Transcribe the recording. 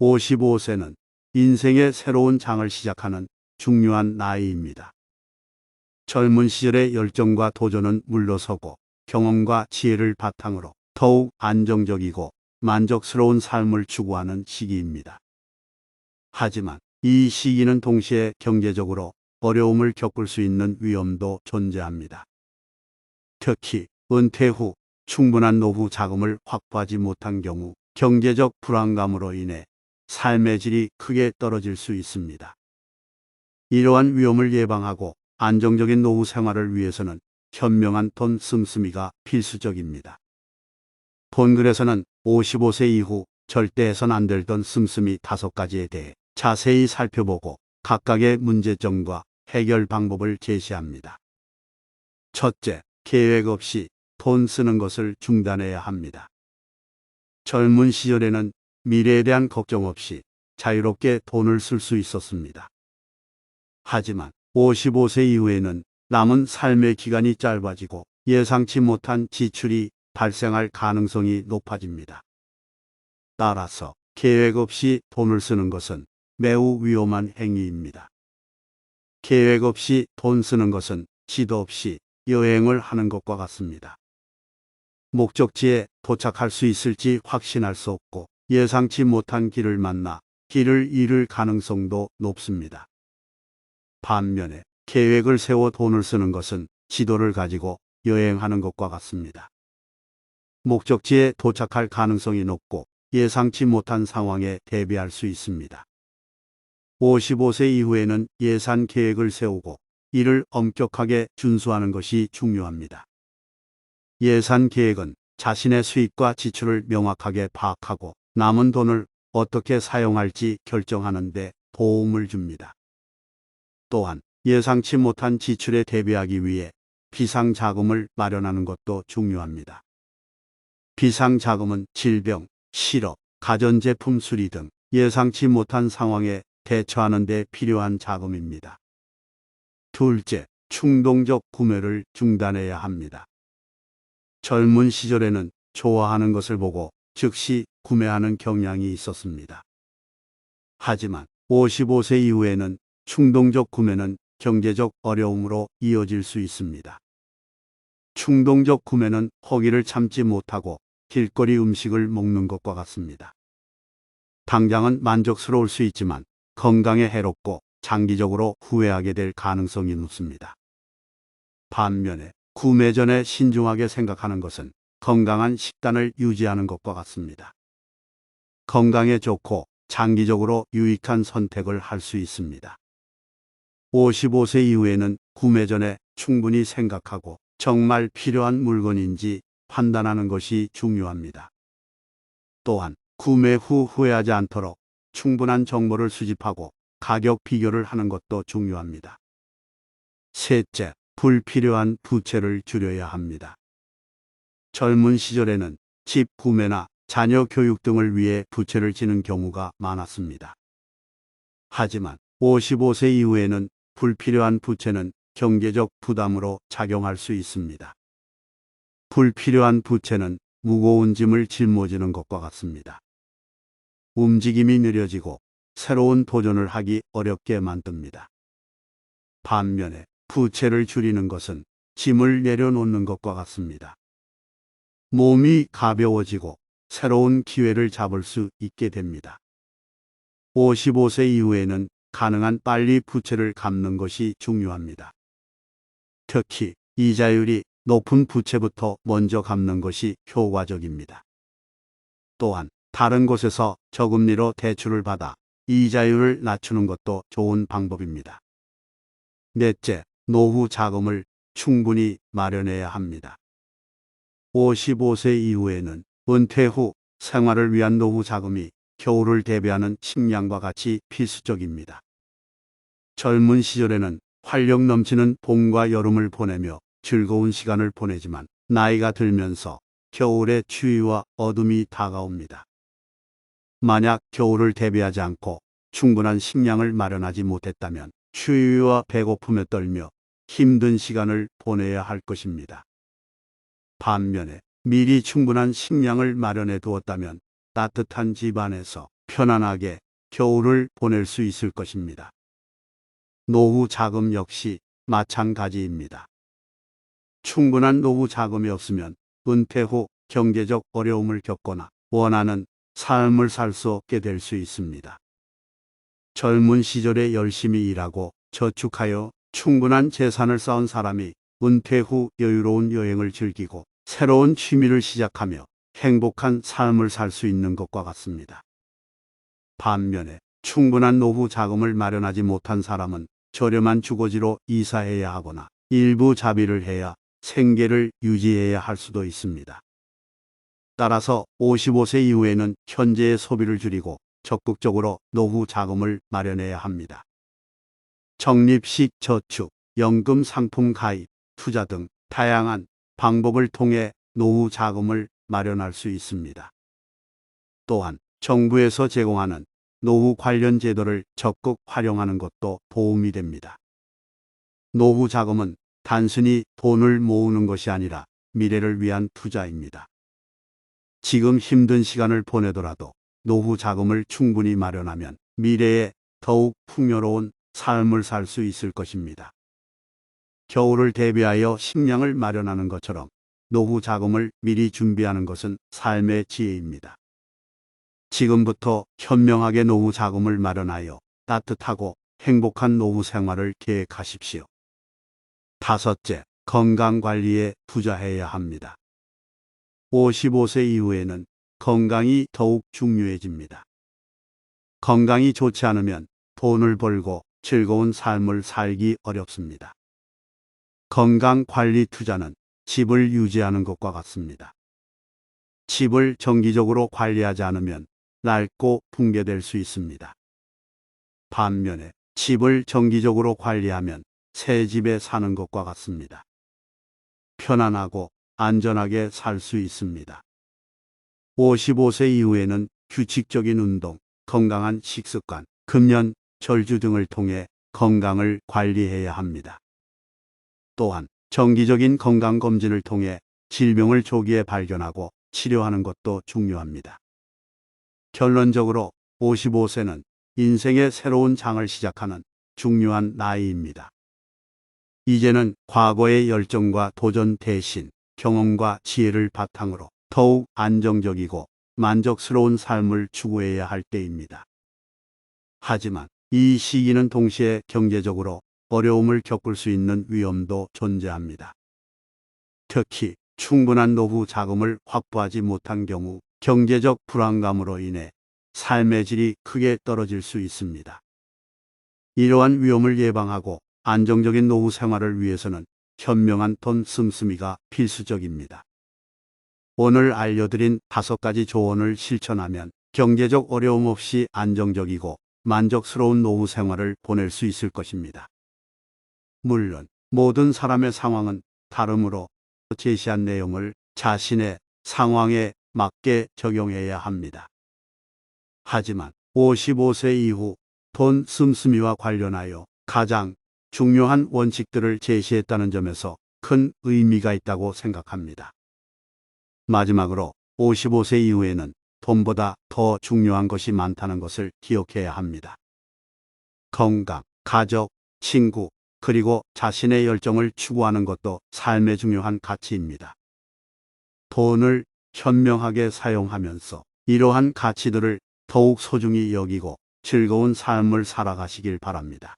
55세는 인생의 새로운 장을 시작하는 중요한 나이입니다. 젊은 시절의 열정과 도전은 물러서고 경험과 지혜를 바탕으로 더욱 안정적이고 만족스러운 삶을 추구하는 시기입니다. 하지만 이 시기는 동시에 경제적으로 어려움을 겪을 수 있는 위험도 존재합니다. 특히 은퇴 후 충분한 노후 자금을 확보하지 못한 경우 경제적 불안감으로 인해 삶의 질이 크게 떨어질 수 있습니다. 이러한 위험을 예방하고 안정적인 노후 생활을 위해서는 현명한 돈 씀씀이가 필수적입니다. 본글에서는 55세 이후 절대 해선 안 될 돈 씀씀이 다섯 가지에 대해 자세히 살펴보고 각각의 문제점과 해결 방법을 제시합니다. 첫째, 계획 없이 돈 쓰는 것을 중단해야 합니다. 젊은 시절에는 미래에 대한 걱정 없이 자유롭게 돈을 쓸 수 있었습니다. 하지만 55세 이후에는 남은 삶의 기간이 짧아지고 예상치 못한 지출이 발생할 가능성이 높아집니다. 따라서 계획 없이 돈을 쓰는 것은 매우 위험한 행위입니다. 계획 없이 돈 쓰는 것은 지도 없이 여행을 하는 것과 같습니다. 목적지에 도착할 수 있을지 확신할 수 없고 예상치 못한 길을 만나 길을 잃을 가능성도 높습니다. 반면에 계획을 세워 돈을 쓰는 것은 지도를 가지고 여행하는 것과 같습니다. 목적지에 도착할 가능성이 높고 예상치 못한 상황에 대비할 수 있습니다. 55세 이후에는 예산 계획을 세우고 이를 엄격하게 준수하는 것이 중요합니다. 예산 계획은 자신의 수입과 지출을 명확하게 파악하고 남은 돈을 어떻게 사용할지 결정하는 데 도움을 줍니다. 또한 예상치 못한 지출에 대비하기 위해 비상자금을 마련하는 것도 중요합니다. 비상자금은 질병, 실업, 가전제품 수리 등 예상치 못한 상황에 대처하는 데 필요한 자금입니다. 둘째, 충동적 구매를 중단해야 합니다. 젊은 시절에는 좋아하는 것을 보고 즉시 구매하는 경향이 있었습니다. 하지만 55세 이후에는 충동적 구매는 경제적 어려움으로 이어질 수 있습니다. 충동적 구매는 허기를 참지 못하고 길거리 음식을 먹는 것과 같습니다. 당장은 만족스러울 수 있지만 건강에 해롭고 장기적으로 후회하게 될 가능성이 높습니다. 반면에 구매 전에 신중하게 생각하는 것은 건강한 식단을 유지하는 것과 같습니다. 건강에 좋고 장기적으로 유익한 선택을 할 수 있습니다. 55세 이후에는 구매 전에 충분히 생각하고 정말 필요한 물건인지 판단하는 것이 중요합니다. 또한 구매 후 후회하지 않도록 충분한 정보를 수집하고 가격 비교를 하는 것도 중요합니다. 셋째, 불필요한 부채를 줄여야 합니다. 젊은 시절에는 집 구매나 자녀 교육 등을 위해 부채를 지는 경우가 많았습니다. 하지만 55세 이후에는 불필요한 부채는 경제적 부담으로 작용할 수 있습니다. 불필요한 부채는 무거운 짐을 짊어지는 것과 같습니다. 움직임이 느려지고 새로운 도전을 하기 어렵게 만듭니다. 반면에 부채를 줄이는 것은 짐을 내려놓는 것과 같습니다. 몸이 가벼워지고 새로운 기회를 잡을 수 있게 됩니다. 55세 이후에는 가능한 빨리 부채를 갚는 것이 중요합니다. 특히 이자율이 높은 부채부터 먼저 갚는 것이 효과적입니다. 또한 다른 곳에서 저금리로 대출을 받아 이자율을 낮추는 것도 좋은 방법입니다. 넷째, 노후 자금을 충분히 마련해야 합니다. 55세 이후에는 은퇴 후 생활을 위한 노후 자금이 겨울을 대비하는 식량과 같이 필수적입니다. 젊은 시절에는 활력 넘치는 봄과 여름을 보내며 즐거운 시간을 보내지만 나이가 들면서 겨울의 추위와 어둠이 다가옵니다. 만약 겨울을 대비하지 않고 충분한 식량을 마련하지 못했다면 추위와 배고픔에 떨며 힘든 시간을 보내야 할 것입니다. 반면에 미리 충분한 식량을 마련해 두었다면 따뜻한 집 안에서 편안하게 겨울을 보낼 수 있을 것입니다. 노후 자금 역시 마찬가지입니다. 충분한 노후 자금이 없으면 은퇴 후 경제적 어려움을 겪거나 원하는 삶을 살 수 없게 될 수 있습니다. 젊은 시절에 열심히 일하고 저축하여 충분한 재산을 쌓은 사람이 은퇴 후 여유로운 여행을 즐기고 새로운 취미를 시작하며 행복한 삶을 살 수 있는 것과 같습니다. 반면에 충분한 노후 자금을 마련하지 못한 사람은 저렴한 주거지로 이사해야 하거나 일부 자비를 해야 생계를 유지해야 할 수도 있습니다. 따라서 55세 이후에는 현재의 소비를 줄이고 적극적으로 노후 자금을 마련해야 합니다. 적립식 저축, 연금 상품 가입, 투자 등 다양한 방법을 통해 노후 자금을 마련할 수 있습니다. 또한 정부에서 제공하는 노후 관련 제도를 적극 활용하는 것도 도움이 됩니다. 노후 자금은 단순히 돈을 모으는 것이 아니라 미래를 위한 투자입니다. 지금 힘든 시간을 보내더라도 노후 자금을 충분히 마련하면 미래에 더욱 풍요로운 삶을 살 수 있을 것입니다. 겨울을 대비하여 식량을 마련하는 것처럼 노후 자금을 미리 준비하는 것은 삶의 지혜입니다. 지금부터 현명하게 노후 자금을 마련하여 따뜻하고 행복한 노후 생활을 계획하십시오. 다섯째, 건강 관리에 투자해야 합니다. 55세 이후에는 건강이 더욱 중요해집니다. 건강이 좋지 않으면 돈을 벌고 즐거운 삶을 살기 어렵습니다. 건강 관리 투자는 집을 유지하는 것과 같습니다. 집을 정기적으로 관리하지 않으면 낡고 붕괴될 수 있습니다. 반면에 집을 정기적으로 관리하면 새 집에 사는 것과 같습니다. 편안하고 안전하게 살 수 있습니다. 55세 이후에는 규칙적인 운동, 건강한 식습관, 금연, 절주 등을 통해 건강을 관리해야 합니다. 또한 정기적인 건강검진을 통해 질병을 조기에 발견하고 치료하는 것도 중요합니다. 결론적으로 55세는 인생의 새로운 장을 시작하는 중요한 나이입니다. 이제는 과거의 열정과 도전 대신 경험과 지혜를 바탕으로 더욱 안정적이고 만족스러운 삶을 추구해야 할 때입니다. 하지만 이 시기는 동시에 경제적으로 어려움을 겪을 수 있는 위험도 존재합니다. 특히 충분한 노후 자금을 확보하지 못한 경우 경제적 불안감으로 인해 삶의 질이 크게 떨어질 수 있습니다. 이러한 위험을 예방하고 안정적인 노후 생활을 위해서는 현명한 돈 씀씀이가 필수적입니다. 오늘 알려드린 다섯 가지 조언을 실천하면 경제적 어려움 없이 안정적이고 만족스러운 노후 생활을 보낼 수 있을 것입니다. 물론 모든 사람의 상황은 다르므로 제시한 내용을 자신의 상황에 맞게 적용해야 합니다. 하지만 55세 이후 돈 씀씀이와 관련하여 가장 중요한 원칙들을 제시했다는 점에서 큰 의미가 있다고 생각합니다. 마지막으로 55세 이후에는 돈보다 더 중요한 것이 많다는 것을 기억해야 합니다. 건강, 가족, 친구, 그리고 자신의 열정을 추구하는 것도 삶의 중요한 가치입니다. 돈을 현명하게 사용하면서 이러한 가치들을 더욱 소중히 여기고 즐거운 삶을 살아가시길 바랍니다.